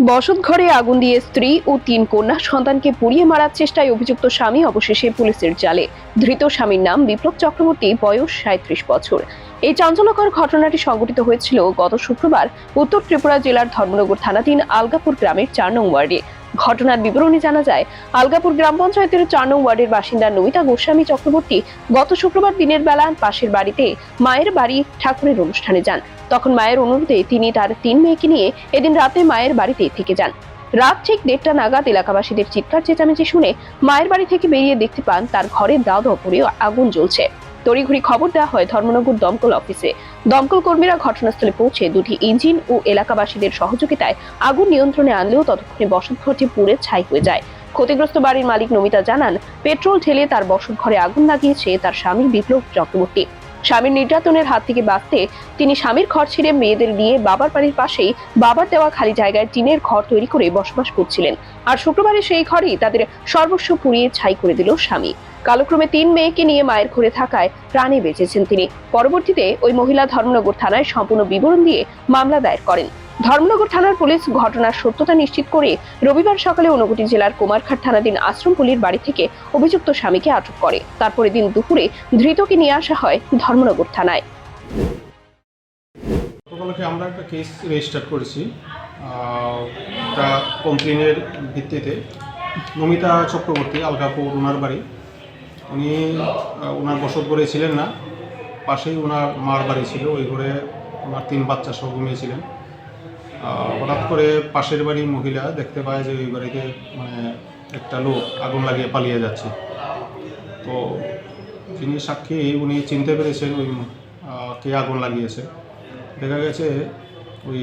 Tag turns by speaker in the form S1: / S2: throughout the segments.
S1: বসত ঘরে আগুন দিয়ে স্ত্রী ও তিন কন্যা সন্তানকে পুড়িয়ে মারার চেষ্টায় অভিযুক্ত স্বামী অবশেষে পুলিশের জালে। ধৃত স্বামীর নাম বিপ্লব চক্রবর্তী, বয়স সাঁত্রিশ বছর। এই চাঞ্চল্যকর ঘটনাটি সংঘটিত হয়েছিল গত শুক্রবার উত্তর ত্রিপুরা জেলার ধর্মনগর থানাধীন আলগাপুর গ্রামের চার নং ওয়ার্ডে। ঘটনার বিবরণী জানা যায়, আলগাপুর গ্রাম পঞ্চায়েতের চার নং ওয়ার্ডের বাসিন্দা নমিতা গোস্বামী চক্রবর্তী গত শুক্রবার দিনের বেলা পাশের বাড়িতে মায়ের বাড়ি ঠাকুরের অনুষ্ঠানে যান। তখন মায়ের অনুরোধে তিনি তার তিন মেয়েকে নিয়ে এদিন রাতে মায়ের বাড়িতে থেকে যান। রাত ঠিক দেড়টা নাগাদ এলাকাবাসীদের চিৎকার চেঁচামেচি শুনে মায়ের বাড়ি থেকে বেরিয়ে দেখতে পান তার ঘরের দাওয়া ওপরে আগুন জ্বলছে। তড়িঘড়ি খবর দেওয়া হয় ধর্মনগর দমকল অফিসে। দমকল কর্মীরা ঘটনাস্থলে পৌঁছে দুটি ইঞ্জিন ও এলাকাবাসীদের সহযোগিতায় আগুন নিয়ন্ত্রণে আনলেও ততক্ষণে বসতঘরটি পুড়ে ছাই হয়ে যায়। ক্ষতিগ্রস্ত বাড়ির মালিক নমিতা জানান, পেট্রোল ঢেলে তার বসত ঘরে আগুন লাগিয়েছে তার স্বামী বিপ্লব চক্রবর্তী। স্বামীর নির্যাতনের হাত থেকে বাঁচতে তিনি স্বামীর ঘর ছেড়ে মেয়েদের নিয়ে বাবার বাড়ির পাশেই বাবার দেওয়া খালি জায়গায় টিনের ঘর তৈরি করে বসবাস করছিলেন। আর শুক্রবারে সেই ঘরেই তাদের সর্বস্ব পুড়িয়ে ছাই করে দিল স্বামী। কালক্রমে তিন মেয়েকে নিয়ে মায়ের ঘরে থাকায় প্রাণে বেঁচেছেন তিনি। পরবর্তীতে ওই মহিলা ধর্মনগর থানায় সম্পূর্ণ বিবরণ দিয়ে মামলা দায়ের করেন। ধর্মনগর থানার পুলিশ ঘটনার সত্যতা নিশ্চিত করে রবিবার সকালে ঊনকোটি জেলার কুমারঘাট থানাধীন আশ্রমপুলির বাড়ি থেকে অভিযুক্ত স্বামীকে আটক করে। তারপরে দিন দুপুরে ধৃতকে নিয়ে আসা হয় ধর্মনগর থানায়।
S2: গতকালকে আমরা একটা কেস রেজিস্টার করেছি। একটা কমপ্লেনের ভিত্তিতে। নমিতা চক্রবর্তী, আলগাপুর, ওনার বাড়ি। উনি ওনার বসত ঘরে ছিলেন না, পাশেই ওনার মার বাড়ি ছিল, ওই ঘরে ওনার তিন বাচ্চা সহ ঘুমিয়েছিলেন। হঠাৎ করে পাশের বাড়ির মহিলা দেখতে পায় যে ওই বাড়িতে মানে একটা লোক আগুন লাগিয়ে পালিয়ে যাচ্ছে। তো যিনি সাক্ষী, উনি চিনতে পেরেছেন ওই কে আগুন লাগিয়েছে। দেখা গেছে ওই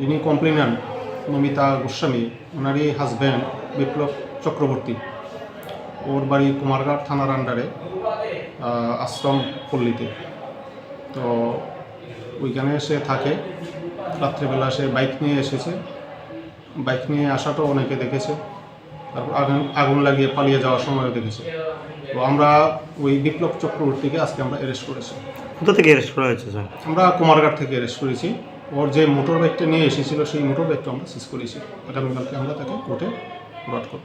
S2: যিনি কমপ্লেনার নমিতা গোস্বামী, ওনারই হাজব্যান্ড বিপ্লব চক্রবর্তী। ওর বাড়ি কুমারঘাট থানার আন্ডারে আশ্রম পল্লীতে। তো ওইখানে সে থাকে। রাত্রেবেলা সে বাইক নিয়ে এসেছে। বাইক নিয়ে আসাটাও অনেকে দেখেছে। তারপর আগুন আগুন লাগিয়ে পালিয়ে যাওয়ার সময়ও দেখেছে। তো আমরা ওই বিপ্লব চক্রবর্তীকে আজকে আমরা অ্যারেস্ট করেছি।
S3: কোথা থেকে অ্যারেস্ট করা হয়েছে স্যার
S2: আমরা কুমারঘাট থেকে অ্যারেস্ট করেছি। ওর যে মোটর বাইকটা নিয়ে এসেছিল সেই মোটর বাইকটা আমরা সিজ করেছি। আগামীকালকে আমরা তাকে কোর্টে ফরওয়ার্ড করব।